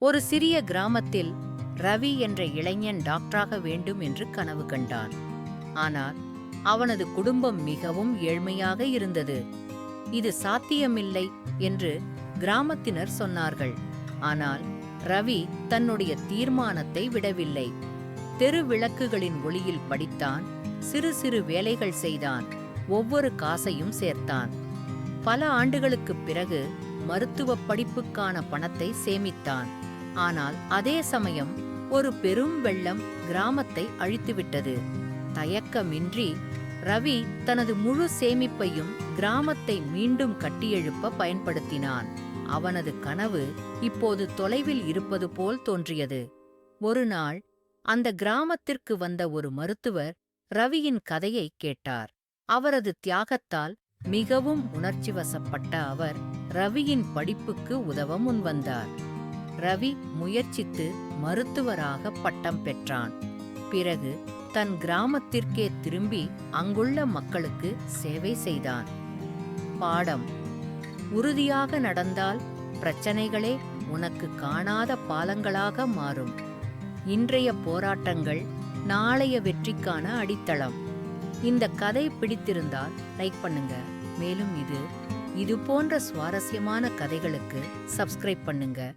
ஒரு சிறிய கிராமத்தில் ரவி என்ற இளைஞன் டாக்டராக வேண்டும் என்று கனவு கண்டான். ஆனால் அவனது குடும்பம் மிகவும் ஏழ்மையாக இருந்தது. இது சாத்தியமில்லை என்று கிராமத்தினர் சொன்னார்கள். ஆனால் ரவி தன்னுடைய தீர்மானத்தை விடவில்லை. தெரு விளக்குகளின் ஒளியில் படித்தான் சிறு சிறு வேலைகள் செய்தான் ஒவ்வொரு காசையும் சேர்த்தான். பல ஆண்டுகளுக்குப் பிறகு மருத்துவப் படிப்புக்கான பணத்தை சேமித்தான். ஆனால் அதே சமயம் ஒரு பெரும் வெள்ளம் கிராமத்தை அழித்துவிட்டது. தயக்கமின்றி ரவி தனது முழு சேமிப்பையும் கிராமத்தை மீண்டும் கட்டியெழுப்ப பயன்படுத்தினான். அவனது கனவு இப்போது தொலைவில் இருப்பது போல் தோன்றியது. ஒரு நாள் அந்த கிராமத்திற்கு வந்த ஒரு மருத்துவர் ரவியின் கதையை கேட்டார். அவரது தியாகத்தால் மிகவும் உணர்ச்சிவசப்பட்ட அவர் ரவியின் படிப்புக்கு உதவ முன்வந்தார். ரவி முயற்சித்து மருத்துவராக பட்டம் பெற்றான். பிறகு தன் கிராமத்திற்கே திரும்பி அங்குள்ள மக்களுக்கு சேவை செய்தான். பாடம். உறுதியாக நடந்தால் பிரச்சனைகளே உனக்கு காணாத பாலங்களாக மாறும். இன்றைய போராட்டங்கள் நாளைய வெற்றிக்கான அடித்தளம். இந்த கதை பிடித்திருந்தால் லைக் பண்ணுங்க. மேலும் இது இது போன்ற சுவாரஸ்யமான கதைகளுக்கு சப்ஸ்கிரைப் பண்ணுங்க.